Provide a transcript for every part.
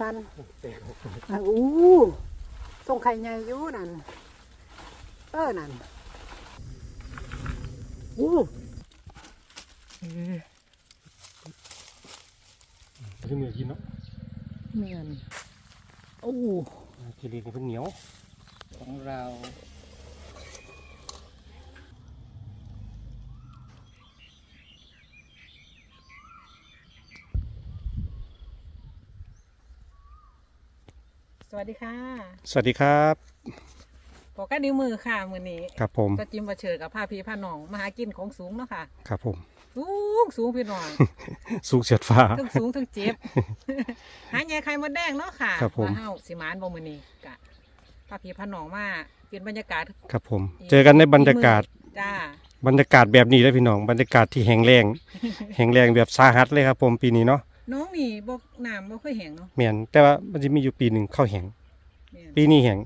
สันแตกออกไปอะอู้ส่งไข่ใหญ่อยู่นั่น เออ นั่น อู้เออที่มือกินเนาะเมียนโอ้กิเลสนี่เพิ่งเหนียว ของเรา วัสดีค่ะสวัสดีครับปอกันนิ้วมือค่ะมือนี้ครับผมสจิมประเชิดกับผ้าพีผ้าหนองมาหากินของสูงเนาะค่ะ ครับผม สูงสูงพี่น้องสุกเฉียดฟ้าทั้งสูงทั้งเจ็บหาแง่ไข่มดแดงเนาะค่ะครับผมว่าเฮาสิมานบ่มื้อนี้กะพาพี่พาน้องมาเปลี่ยนบรรยากาศ ครับผม เจอกันในบรรยากาศจ้าบรรยากาศแบบนี้เลยพี่น้อง บรรยากาศที่แห้งแล้งแห้งแล้งแบบสาหัสเลยครับ ผมปีนี้เนาะ น้องนี่บ่น้ำบ่ค่อยแห้งเนาะแม่นแต่ว่ามันจะมีอยู่ปีหนึ่งเข้าแห้งแม่นปีนี้แห้ง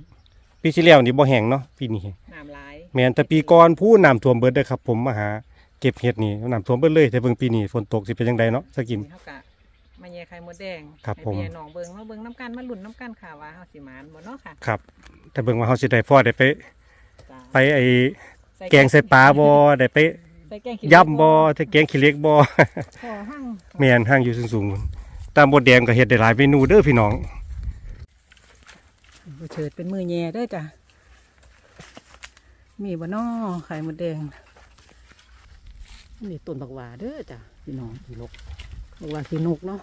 ปีที่แล้วนี่บ่แห้งเนาะปีนี้แห้งน้ำหลายแม่นแต่ปีก่อนผู้น้ำท่วมเบิดเด้อครับ ผมมาหาเก็บเห็ดนี่น้ำท่วมเบิดเลยแต่เบิ่งปีนี้ฝนตกสิเป็นจังไดเนาะสกิมนี่เฮากะมาแย่ไข่มดแดงครับให้ผม พี่น้องเบิ่งมาเบิ่งน้ำกันมาลุ้นน้ำกันค่ะว่าเฮาสิมานบ่เนาะค่ะครับ แต่เบิ่งว่าเฮาสิได้พ่อได้ไป จ้าไปไอ้แกงใส่ปลาบ่ได้ไป ใส่แกงขี้ย่ำบ่ถ้าแกงขี้เหล็กบ่พอหั่งแม่นห้างอยู่สูงๆตามบดแดงก็เฮ็ดได้หลายเมนูเด้อพี่น้อง บ่เชิดเป็นมือแย่เด้อจ้ะมีบ่น้อไข่มดแดงนี่ต้นบักหวาเด้อจ้ะพี่น้องพี่นกบักหวาขี้นกเนาะ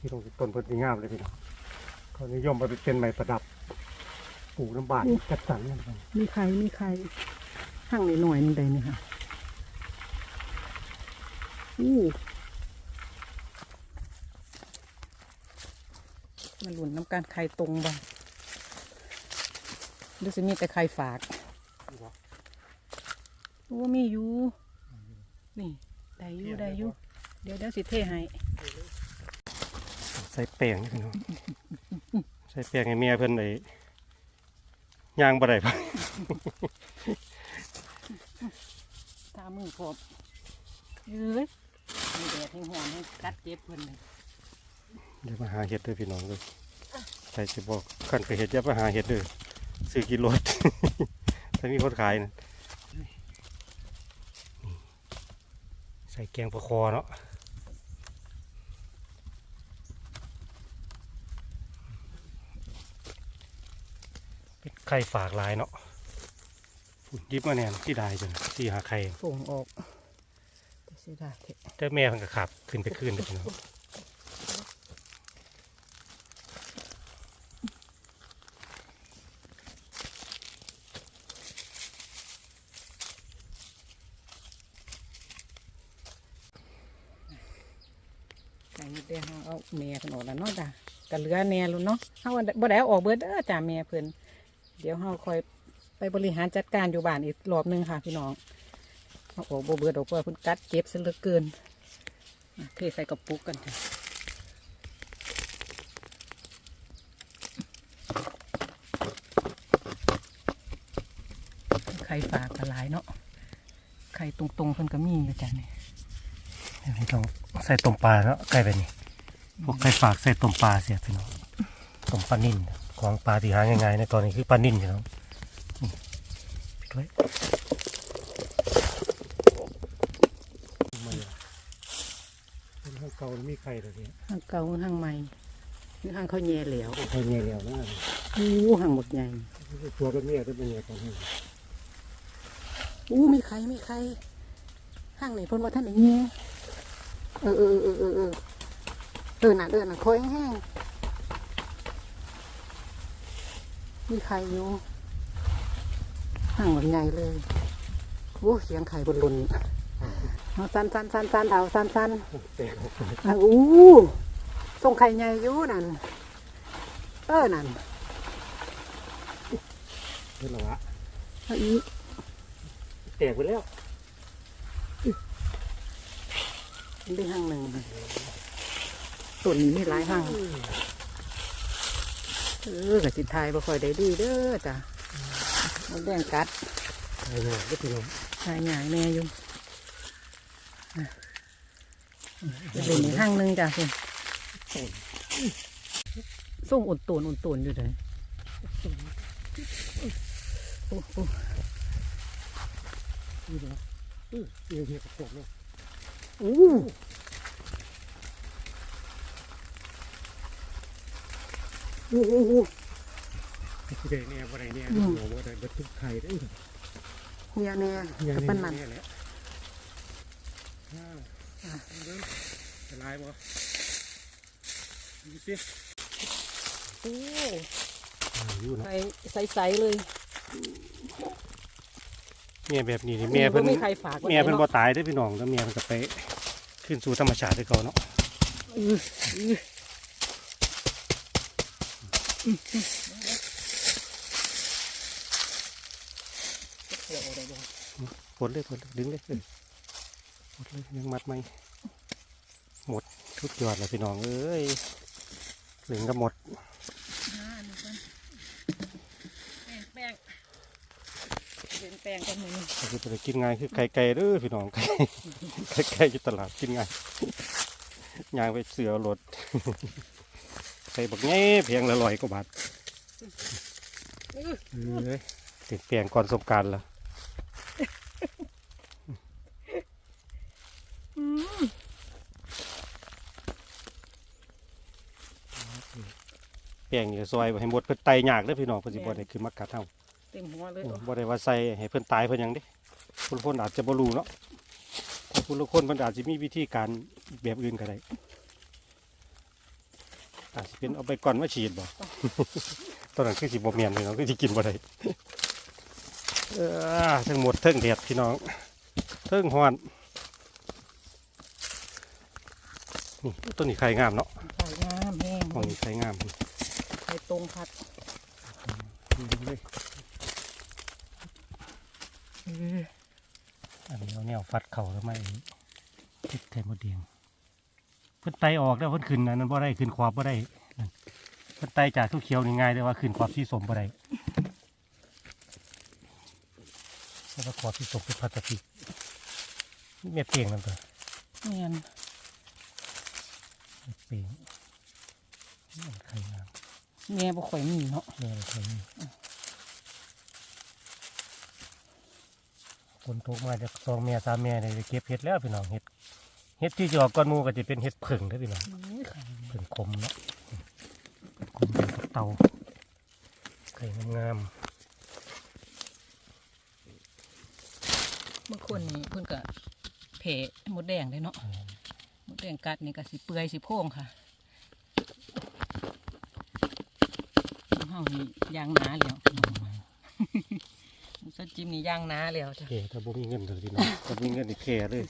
พี่นกต้นเพิ่นสิงามเลยพี่น้องเขานิยมมาเป็นไม้ประดับปลูกน้ำบานจัดสรรนั่นเองมีใครมีใค รห้างหน่อยๆนี่ใดนี่ค่ะอู้มันหลุนน้ำการไข่ตรงบ่ดูสิมีแต่ไข่ฝากโอ้มีอยู่ นี่ ได้อยู่ได้อยู่ เดี๋ยวเดี๋ยวสิเทให้ ใส่แป้งนี่พี่น้องใส่แป้งให้เมียเพิ่นได้ย่างบ่ได้บ่ทามือพร้อมเอ้ยมีแดดให้หอนให้กัดเจ็บเพิ่นเลยเดี๋ยวมาหาเห็ดเด้อพี่น้องเด้อใส่สิบ่คันก็เฮ็ดอย่ามาหาเห็ดเด้อซื้อกินรถถ้ามีคนขายนะใส่แกงปลาคอเนาะเป็นไข่ฝากหลายเนาะฝุ่น ยิบมาแน่นที่ได้จนที่หาไข่ส่งออกแต่เสียดายเถอะแต่แม่มันก็ขับขึ้นไปขึ้นเลยพี่น้องไก่มดแดงเอาแม่เพิ่นออกแล้วเนาะจ้ะกะเหลือแน่ลุ้นเนาะเฮาบ่ได้เอาออกเบิดเด้อจ้ะแม่เพิ่นเดี๋ยวเฮาคอย ไปบริหารจัดการอยู่บ้านอีกรอบหนึงค่ะพี่น้องเอาออกบ่เบิดออกเพื่อพิ่นกัดเจ็บซะเหลือเกินเทใส่กระปุกกันจ้ะไข่ฝากกระหลายเนาะไข่ตรงๆเพิ่นก็มีอยู่จ้ะนี่เดี๋ยวพี่น้องใส่ต้มปลาเนาะไก่แบบนี้พวกไก่ฝากใส่ต้มปลาเสียพี่น้องต้มปลานิ่นของปลาที่หาง่ายๆในตอนนี้คือปลานิ่นพี่น้องนี่ปิดไว้เป็นห้างเก่ามีไข่เลยพี่ห้างเก่าห้างใหม่หรือห้างเขาแย่แล้วไข่เงี้ยแล้วนะอู้ห้างหมดใหญ่ตัวเป็นเมียจะเป็นเมียของพี่อู้มีใครมีใครห้างไหนเพิ่นว่าท่านไหนแย่เออเออเออเออเออเออน่ะเออน่ะคอยแห้งมีใครอยู่ห้างหมดใหญ่เลยโอ้เสียงไข่บนลุน เอาสันสันสันสันเอาสันสันแตกออกไปอะอู้ส่งไข่ใหญ่อยู่นั่นเออนั่นนี่แหละวะเอาอีกแตกไปแล้วได้ห้างหนึ่งต้นนี้มีหลายห้างเออกับสิทายบ่ค่อยได้ดีเด้อจ้ะมันแดงกัดไข่เงี้ยก็พี่น้องหายใหญ่แน่อยู่อะ เดี๋ยวนี้ห้างหนึ่งจ้ะคุณส่งอุ่นตูนอุ่นตูนอยู่เลยโอ้โหนี่เหรอเออเอียงเหียกระปกเลยอู้โอ้โหโอ้โหสิได้แน่บ่ได้แน่หนูบ่ได้เบิดทุกไข่เด้อเนี่ยเนี่ยอย่างกับปั้นมัน แแหละอ่าอะ เบิ่งจะลายบ่ดูสิโอ้อ่าอยู่นะใสใสๆเลยเมียแบบนี้นี่เมียเพิ่นบ่มีใครฝากไว้เมียเพิ่นบ่าะตายเด้อพี่น้องแล้วเมียเพิ่นก็ไปขึ้นสู่ธรรมชาติด้วยเขาเนาะอื้ออื้อผลเลยผลเลยดึงเลยเออหม ดเลยยังมัดไหมหมดทุกยอดเลยพี่น้องเอ้ยเหลืองก็หมดอ่านี่ก่อนแป้งแป้งเป็นแป้งกันมือก็คือไปกินง่ายคือไข่ไก่เด้อพี่น้องไก่ไข่ไก่อยู่ตลาดกินง่ายย่างไปเสือรถใส่บักแง่เพียงละร้อยกว่าบาทอื้อเอ้ยเปลี่ยนแปลงก่อนสงกรารละ อืม แปลงนี่ก็ซอยไว้ให้หมดเพิ่นไตยากเด้อพี่น้องเพิ่นสิบ่ได้ขึ้นมากัดเฮาเต็มหัวเลยบ่ได้ว่าใส่ให้เพิ่นตายเพิ่นหยังเด้ผู้คนอาจจะบ่รู้เนาะแต่ผู้คนเพิ่นอาจสิมีวิธีการแบบอื่นก็ได้อาจสิเป็นเอาไปก่อนมาฉีดบ่ตอนนั้นคือสิบ่แม่นพี่น้องคือสิกินบ่ได้เออทั้งหมดเทั้งแดดพี่น้องเทั้งฮ้อนนี่ต้นนี้ไข่งามเนาะไข่งามแห้งห้องนี้ไข่งาม ไข่ตรงผัดดูเลยเอออันนี้เอาแนวฟัดเข่าแล้วไม่ติดไข่มดแดงเพิ่นไตออกแล้วเพิ่นขึ้นอันนั้นบ่ได้ขึ้นขวบบ่ได้นั่นเพิ่นไตจากทุกเขียวนี่ง่ายแต่ว่าขึ้นขวบที่สมบ่ได้แล้วก็ขวบที่สมเป็นพลาสติกนี่เม็ดเปลียงนั่นเถอะเนียนเม็ดเปลียงนี่มันไข่งาม แม่บ่ค่อยมีเนาะแม่เลยไข่นี่คนตกมาจากสองแม่สามแม่เลยเก็บเห็ดแล้วพี่น้องเห็ดเห็ดที่จะออกก้อนหมูก็จะเป็นเห็ดผึ่งเด้อพี่น้องอื้อไข่เพิ่นคมเนาะคมเป็นกับเตาไข่งามเมื่อคนนี้เพิ่นก็เพะมดแดงเลยเนาะมดแดงกัดนี่ก็สิเปื่อยสิโพ่งค่ะของเฮา นี่ยางหนาแล้วสัจิ้มนี่ยางหนาแล้วจ้ะๆเท่ถ้าบ่มีเงินเลยพี่น้อง ถ้ามีเงินนี่เท่เลย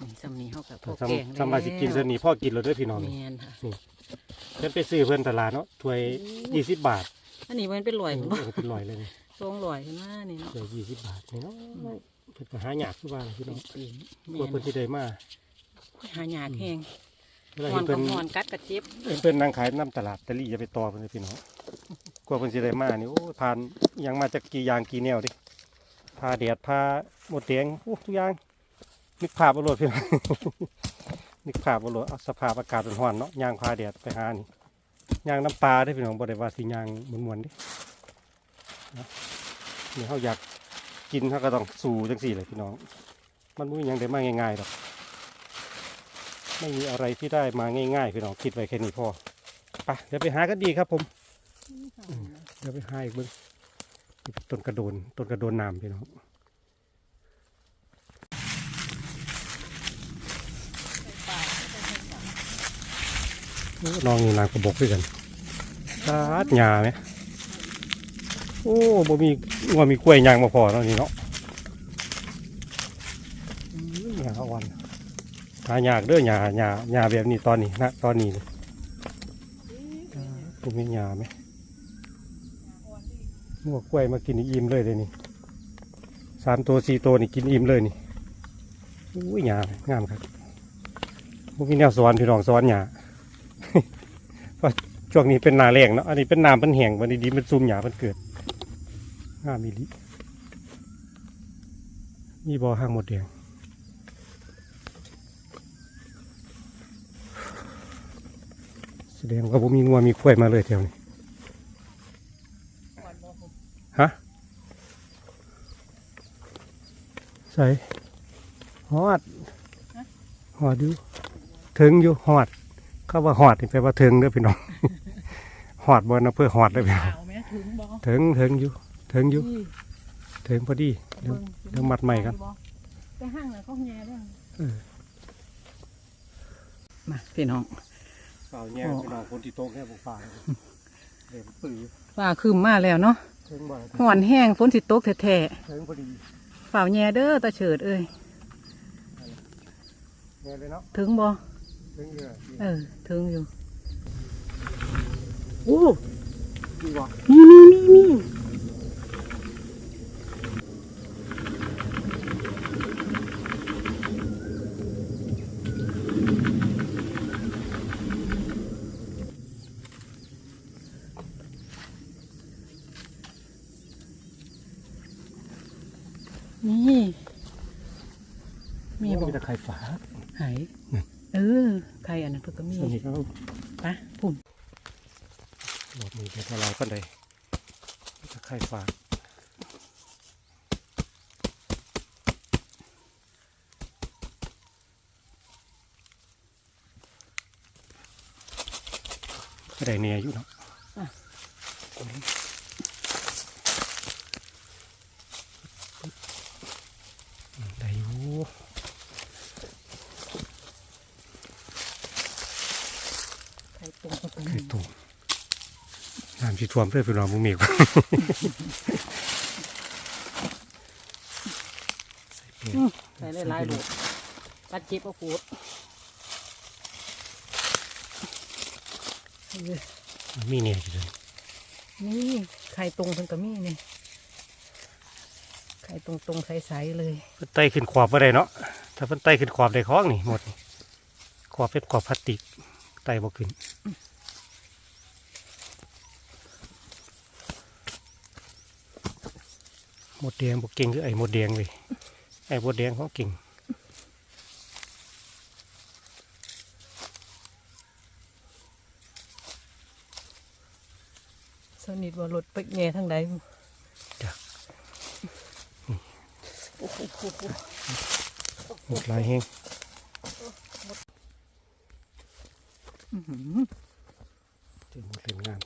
นี่สำนีเฮากับพวกทำแกงทำมาสิกินเส้นนี้พ่อกินแล้วเด้วยพี่น้องแมนี่นค่ะเพิ่นไปซื้อเพิ่นตลาดเนาะถ้วยยี่สิบบาทอันนี้มันเป็นลอยเอมันบ่อเป็นร้อยเลยนี่ทรงลอยขึ้นมานี่เนาะถ้วยยี่สิบบาทนี่เนาะเพิ่นก็หายากคือว่าล่ะพี่น้อง ปีนแมกลัวเพิ่นสิได้มา หายากแห้งเวลาหอเห็นนกับเพิ่นหอนกัดกับเจ็บเห็นเพิ่นนั่งขายน้ำตลาดตะลี่อย่าไปต่อเพิ่นเลยพี่น้องกลัวเพิ่นสิได้มานี่โอ้ยผ่านอิหยังมาจากกี่อย่างกี่แนวดิพาแดดพาหมดแดงโอ้ทุกอย่างนึกภาพบ่รดพี่น้องนึกภาพบ่รดเอาสภาพอากาศร้อนๆเนาะย่างพาแดดไปหานี่ย่างน้ำปลาได้อพี่น้องบ่ได้ว่าสิย่างมวนๆเดินี่เฮาอยากกินเฮาก็ต้องสู้จังซี่เลยพี่น้อง มันบ่มีหยังได้มาง่ายๆดอก ไม่มีอะไรที่ได้มาง่ายๆพี่น้องคิดไว้แค่นี้พอไปเดี๋ยวไปหากันดีครับผมเดี๋ยวไปหาอีกเบิ้งต้นกระโดนต้นกระโดนน้ำพี่น้องโอ้น้องนี่นางกระบอกด้วยกันตาดหญ้าไหมโอ้บ่มีว่ามีกล้วยยางมาพอแล้วนี่เนาะอืมหญ้าอ่อน หายากเด้อหญ้าหญ้าหญ้าแบบนี้ตอนนี้นะตอนนี้นี่ผมมีหญ้าไหมหัวกล้วยมากินนี่อิ่มเลยเลยนี่สามตัวสี่ตัวนี่กินอิ่มเลยนี่อุ้ยหญ้างามครับพวกมีแนวสอนพี่น้องสอนหญ้าเพราะช่วงนี้เป็นนาแรงเนาะอันนี้เป็นน้ำเป็นแห้งวันนี้ดีมันซุ่มหญ้ามันเกิดงามมีลิมีบ่อห้างหมดแดง แสดงว่าผมมีงัวมีควายมาเลยแถวนี้ฮะใส่หอดหอดอยู่ถึงอยู่หอดเขาว่าหอดนี่แปลว่าถึงเด้อพี่น้องหอดบนนะเพื่อหอดเลยพี่น้องเอาแม่ถึงบ่ถึงถึงอยู่ถึงอยู่นี่ถึงพอดีเดี๋ยวเดี๋ยวมัดใหม่กันไปห้างน่ะเขาแง่เด้อเออมาพี่น้อง เปล่าแย่พี่น้องคนที่โต๊ะแค่บุกฟ้าเดี๋ยวปื้อฟ้าคืมมาแล้วเนาะถึงบ่อยห่อนแห้งฝนสิตกแท้ถึงพอดีๆฝ่าวแง่เด้อตาเฉิดเอ้ยแย่เลยเนาะถึงบ่ถึงเยอะเออถึงอยู่โอ้ดีว่ะมีมีมีมี นี่ มีบอกมีแต่ไข่ฝาหายนี่เออใครอันนั้นเพิ่นก็มี สนิทเขา ปะพุ่น หมดมีเดี๋ยวละลายก็ได้มีแต่ไข่ฝาก็ได้เนี่ยอยู่เนาะได้อยู่ ใครตรงก็ตรง ไข่ตุ่มน้ำชีท่วมเพื่อเป็นรองมุ้งมีกว่าใส่เปลือกใส่หลายๆลูกตัดเจ็บเอาปูดเออมันมีเนี่ยอยู่เลยนี่ไข่ตรงเพิ่นก็มีนี่ไข่ตรงตรงๆใสๆเลยเพิ่นไต่ขึ้นขวบไ่ได้เนาะถ้าเพิ่นไต่ขึ้นขวบได้คล้องนี่หมดนี่ขวบเป็นขวบพลาสติกไต่บ่ขึ้น หมดแดงบ่เก่งคือไอ้หมดแดงเลยไอ้หมดแดงเขาเก่งสนิทว่ารถไปแง่ทางใดจ้ะโอ้โหหมดลายแห้งอื้อหือเต็มหมดเลยงาน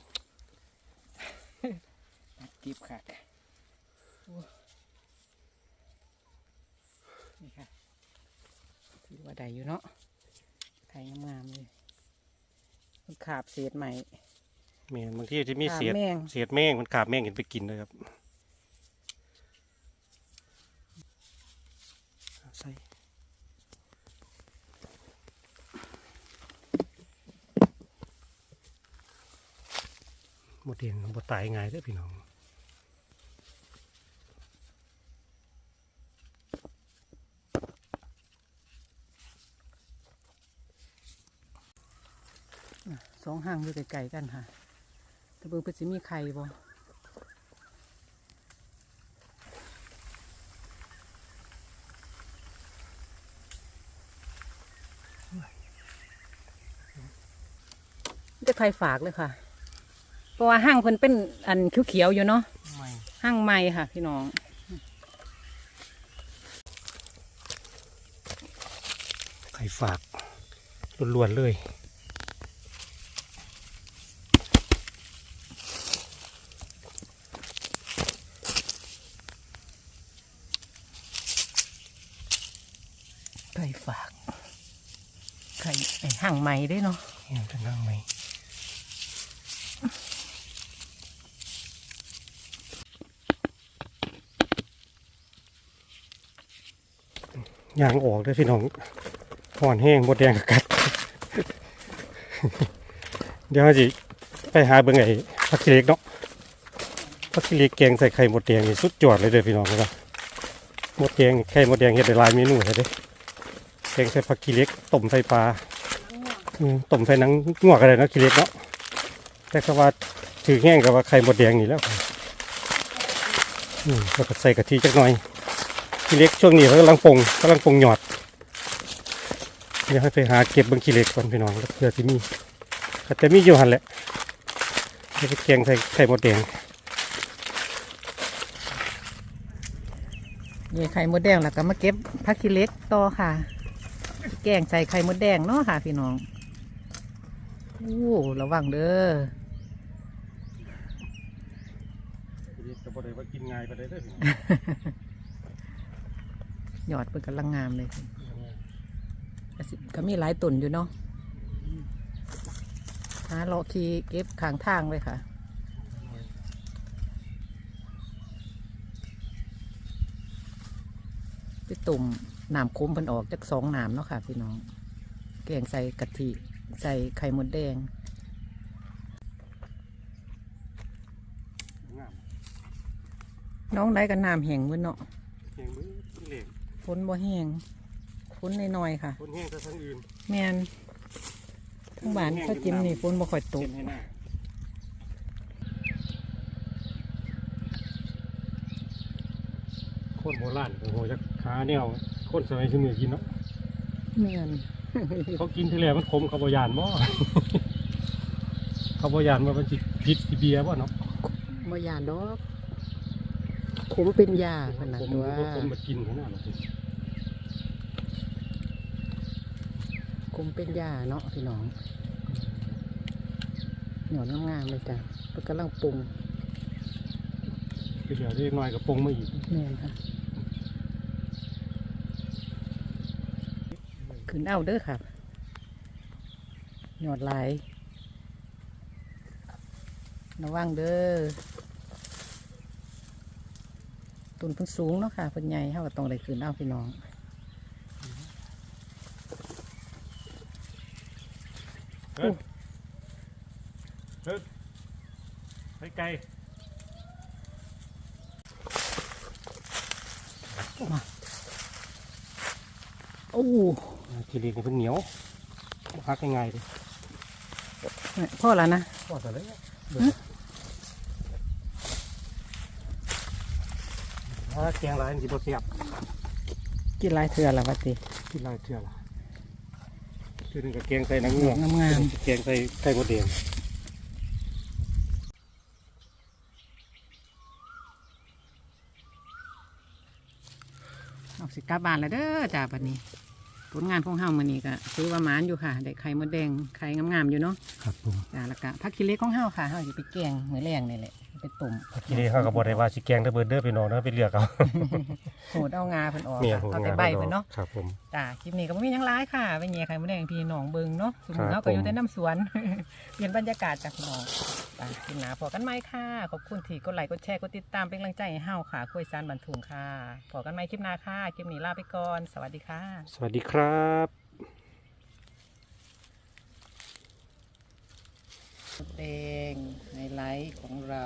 กีบขาดโอ้ นี่ค่ะถือว่าได้อยู่เนาะไข่งามๆเลยมันขาบเศษใหม่ แม่นบางทีจะมีขาบเศษแมงเศษแมงมันขาบแมงเห็นไปกินเลยครับใส่หมดเดียงบ่ตายง่ายเด้อพี่น้อง สองห้างอยู่ไกลๆกันค่ะแต่เบิ่งเพิ่นสิมีไข่บ่ได้ไข่ฝากเลยค่ะ เพราะว่าห้างเพิ่นเป็นอันเขียวๆอยู่เนาะไม่ห้างใหม่ค่ะ พี่น้องไข่ฝากล้วนๆเลย ไข่ฝาก ไข่ไอ้ห้าง ใหม่ได้เนาะเห็นนั่งไหมยางออกด้อพี่น้องห่อนแห้งบดแดงกัด เดี๋ยวจิไปหาเบิ่งไอ้พักกิเล็กเนาะพักกิเล็กแกงใส่ไข่หมดแดงนี่สุดยอดเลยเด้อพี่น้องครับหมดแดงไข่หมดแดงเฮ็ดได้หลายเมนูเลยเด้แกงใส่ผักกิเล็กต้มใส่ปลา ต้มใส่นังงัวกันเลยเนาะกิเล็กเนาะแต่ก็ว่าถือแห้งกับว่าไข่หมดแดงนี่แล้วอืมแล้วก็ใส่กะทิจักหน่อยกิเล็กช่วงนี้เขากำลังปงกำลังปงหยอดเดี๋ยวให้ไปหาเก็บบางกิเล็กก่อนพี่น้องแล้วเพื่อที่มีขก็จะมีอยู่หันแหละจะไปแกงใส่ไข่หมดแดงนี่ไข่มดแดงแล้วก็มาเก็บผักขี้เล็กต่อค่ะ แกงใส่ไข่มดแดงเนาะค่ะ พี่น้อง อู้ระวังเด้อจะบ่ได้ว่ากินง่ายไปได้เด้อหยอดเป็นกำลังงามเลยก็สิก็มีหลายตุ่นอยู่เนาะหาเลาะคีเก็บข้างทางเลยค่ะไปตุ่มหน้ำคุ้มเพิ่นออกจากสองหน้ำเนาะค่ะพี่น้อง แกงใส่กะทิ ใส่ไข่มดแดง งามน้องได้กันน้ำแห้งมื้อเนาะแห้งมือเหล็กฝนบ่แห้งฝนน้อยๆค่ะ คนแห้งแต่ทั้งอื่นแม่นทั้งบ้านเขาจิ้มนี่ฝนบ่ค่อยตเต็กมให้หน้าคนโบราณโอ้โหจะขาแนวคนสมัยสมือกินเนาะแม่น เขากินทีแรกมันขมเขาบยานบ่เขาบยานว่ามันจิพิษสิเบียร์บ่เนาะบ่ยานดอกขมเป็นยาขนาดผมตัวผมมากินขนาดนั้นขมเป็นยาเนาะพี่น้องหยอดงามๆเลยจ้ะเพิ่นกำลังปรุงคือเดี๋ยวได้น้อยกับปงมาอีกแม่นค่ะ ขึ้นเอาเด้อค่ะหยอดหลายระวังเด้อตุนเพิ่นสูงเนาะค่ะเพิ่นใหญ่เฮาก็ต้องได้ขึ้นเอาพี่น้องไปไกลโอ้ ทีเรียนนี่เพิ่นเหนียวหักง่ายๆเลยพ่อแล้วนะก็แต่เลยถ้าแกงหลายมันสิบ่เสียบกินหลายเทื่อแล้ววัดติกินหลายเทื่อละคือหนึงกับแกงใส่หนังเงือกงามงามแกงใส่ไข่มดแดงออกสิกลับบ้านแล้วเด้อจ้าบัดนี้ ผลงานของเฮามื้อนี้ก็ซื้อว่าหมานอยู่ค่ะได้ไข่มดแดงไข่งามๆอยู่เนาะครับผมจ้าแล้วก็ผักขี้เหล็กของเฮาค่ะเฮาสิไปแกงมื้อแรงนี่แหละไปต้มทีนี้เขาก็บ่ได้ว่าสิแกงเด้อเบิดเด้อพี่น้องเด้อไปเลือกเอาโหดเอางาเพิ่นออกเมียค่ะผมเอาแต่ใบเพิ่นเนาะครับผมจ้าคลิปนี้ก็บ่มีหยังหลายค่ะไปแย่ไข่มดแดงพี่น้องเบิ่งเนาะสมมุติครัเฮาบก็อยู่ผมแต่น้ำสวนเปลี่ยนบรรยากาศจากพี่น้อง จ้าคลิปหน้าพอกันใหม่ค่ะ ขอบคุณที่กดไลค์กดแชร์กดติดตามเป็นกำลังใจให้เฮาค่ะคุยซานบันทุงค่ะพอกันใหม่คลิปหน้าค่ะคลิปนี้ลาไปก่อน สวัสดีค่ะ สวัสดีครับมดแดงไฮไลท์ของเรา